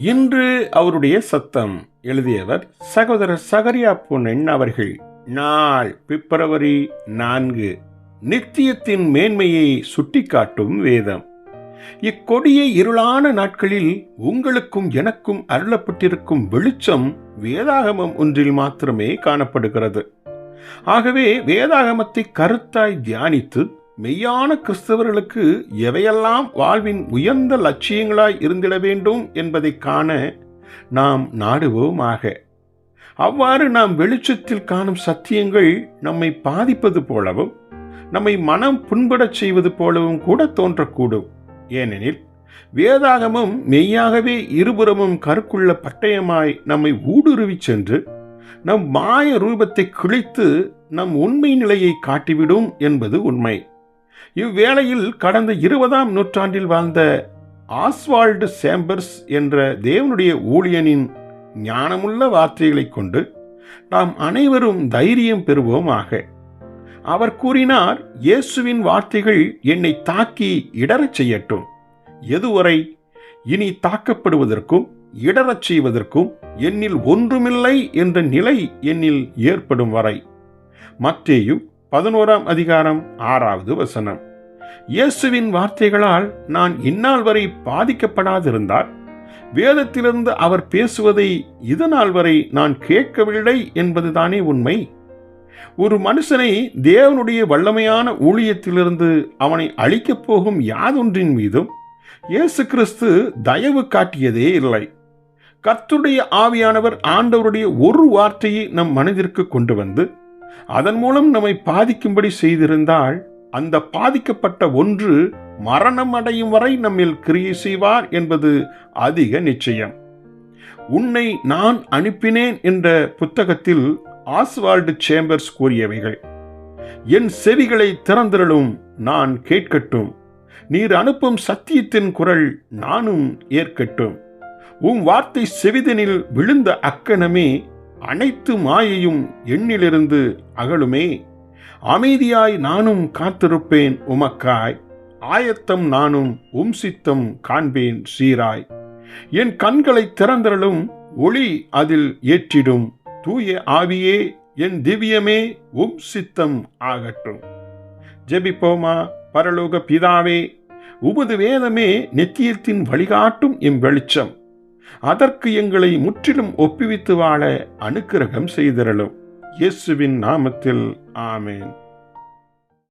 இன்று அவருடைய சத்தம் எழுதியவர் சகோதரர் சகரியா பொன்னன் அவர்கள். நாள் பிப்ரவரி நான்கு. நித்தியத்தின் மேன்மையை சுட்டிக்காட்டும் வேதம். இக்கொடிய இருளான நாட்களில் உங்களுக்கும் எனக்கும் அருளப்பட்டிருக்கும் வெளிச்சம் வேதாகமம் ஒன்றில் மாத்திரமே காணப்படுகிறது. ஆகவே வேதாகமத்தை கருத்தாய் தியானித்து மெய்யான கிறிஸ்தவர்களுக்கு எவையெல்லாம் வாழ்வின் உயர்ந்த லட்சியங்களாய் இருந்திட வேண்டும் என்பதை காண நாம் நாடுவோமாக. அவ்வாறு நாம் வெளிச்சத்தில் காணும் சத்தியங்கள் நம்மை பாதிப்பது போலவும் நம்மை மனம் புண்படச் செய்வது போலவும் கூட தோன்றக்கூடும். ஏனெனில் வேதாகமும் மெய்யாகவே இருபுறமும் கருக்குள்ள பட்டயமாய் நம்மை ஊடுருவிச் சென்று நம் மாய ரூபத்தை கிழித்து நம் உண்மை நிலையை காட்டிவிடும் என்பது உண்மை. இவ்வேளையில் கடந்த இருபதாம் நூற்றாண்டில் வாழ்ந்த ஆஸ்வால்டு சேம்பர்ஸ் என்ற தேவனுடைய ஊழியனின் ஞானமுள்ள வார்த்தைகளைக் கொண்டு நாம் அனைவரும் தைரியம் பெறுவோமாக. அவர் கூறினார் இயேசுவின் வார்த்தைகள் என்னை தாக்கி இடறச் செய்யட்டும். எதுவரை இனி தாக்கப்படுவதற்கும் இடறச் செய்வதற்கும் என்னில் ஒன்றுமில்லை என்ற நிலை என்னில் ஏற்படும் வரை. மற்றேயும் பதினோராம் அதிகாரம் ஆறாவது வசனம். இயேசுவின் வார்த்தைகளால் நான் இந்நாள் வரை பாதிக்கப்படாதிருந்தால் வேதத்திலிருந்து அவர் பேசுவதை இதனால் வரை நான் கேட்கவில்லை என்பதுதானே உண்மை. ஒரு மனுஷனை தேவனுடைய வல்லமையான ஊழியத்திலிருந்து அவனை அழிக்கப் போகும் யாதொன்றின் மீதும் இயேசு கிறிஸ்து தயவு காட்டியதே இல்லை. கர்த்துடைய ஆவியானவர் ஆண்டவருடைய ஒரு வார்த்தையை நம் மனதிற்கு கொண்டு வந்து அதன் மூலம் நம்மை பாதிக்கும்படி செய்திருந்தால் அந்த பாதிக்கப்பட்ட ஒன்று மரணம் அடையும் வரை நம்மில் கிரியை செய்வார் என்பது அதிக நிச்சயம். உன்னை நான் அனுப்பினேன் என்ற புத்தகத்தில் ஆஸ்வால்டு சேம்பர்ஸ் கூறியவைகள் என் செவிகளை திறந்திரளும் நான் கேட்கட்டும். நீர் அனுப்பும் சத்தியத்தின் குரல் நானும் ஏற்கட்டும். உம் வார்த்தை செவிதனில் விழுந்த அக்கணமே அனைத்து மாயையும் எண்ணிலிருந்து அகலுமே. அமைதியாய் நானும் காத்திருப்பேன் உமக்காய். ஆயத்தம் நானும் உம் சித்தம் காண்பேன் சீராய். என் கண்களை திறந்தரலும் ஒளி அதில் ஏற்றிடும். தூய ஆவியே என் திவ்யமே உம் சித்தம் ஆகட்டும். ஜெபிப்போமா பரலோக பிதாவே உமது வேதமே நித்தியத்தின் வழிகாட்டும் எம் வெளிச்சம். அதற்கு எங்களை முற்றிலும் ஒப்புவித்து வாழ அனுக்கிரகம் செய்திரலும் இயேசுவின் நாமத்தில் ஆமேன்.